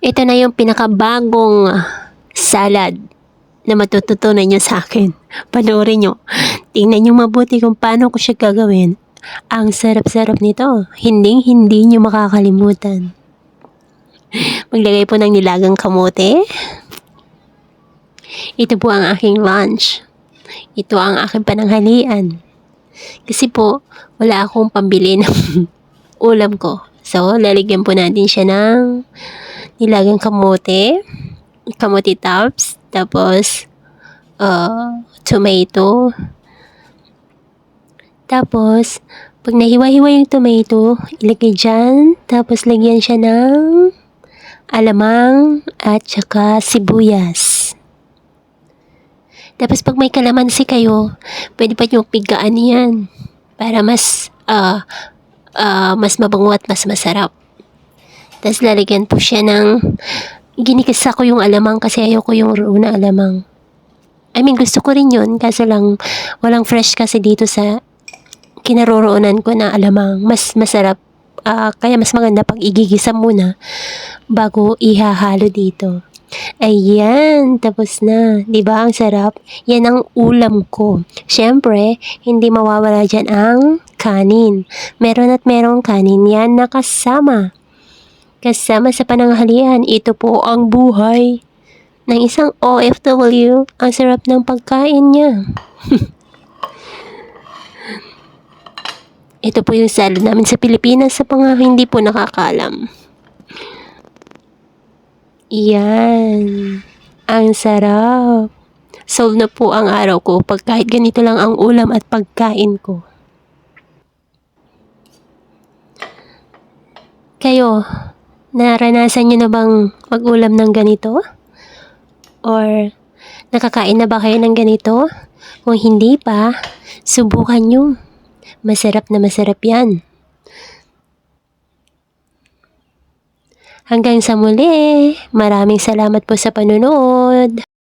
Ito na yung pinakabagong salad na matututunan nyo sa akin. Panoorin nyo. Tingnan nyo mabuti kung paano ko siya gagawin. Ang sarap-sarap nito. Hindi, hindi nyo makakalimutan. Maglagay po ng nilagang kamote. Ito po ang aking lunch. Ito ang aking pananghalian. Kasi po, wala akong pambili ng ulam ko. So, lalagyan po natin siya ng nilagang kamote, kamote tops, tapos uh, tomato. Tapos, pag nahiwa-hiwa yung tomato, ilagay dyan. Tapos, lagyan siya ng alamang at saka sibuyas. Tapos, pag may kalamansi kayo, pwede pa nyo pigaan yan para mas ah ah, mas mabango at mas masarap. Tapos lalagyan po siya ng ginikisa ko yung alamang kasi ayoko yung raw na alamang. I mean, gusto ko rin yun kaso lang walang fresh kasi dito sa kinaroroonan ko na alamang. Mas masarap. Ah, kaya mas maganda pag igigisa muna bago ihahalo dito. Ayan, tapos na. ba Ang sarap. Yan ang ulam ko. Siyempre, hindi mawawala dyan ang kanin. Meron at merong kanin yan nakasama. Kasama sa pananghalian, ito po ang buhay ng isang OFW. Ang sarap ng pagkain niya. ito po yung salad namin sa Pilipinas sa mga hindi po nakakalam. Yan. Ang sarap. Solve na po ang araw ko pag kahit ganito lang ang ulam at pagkain ko. Kayo, naranasan nyo na bang mag-ulam ng ganito? Or nakakain na ba kayo ng ganito? Kung hindi pa, subukan nyo. Masarap na masarap yan. Hanggang sa muli, maraming salamat po sa panunod.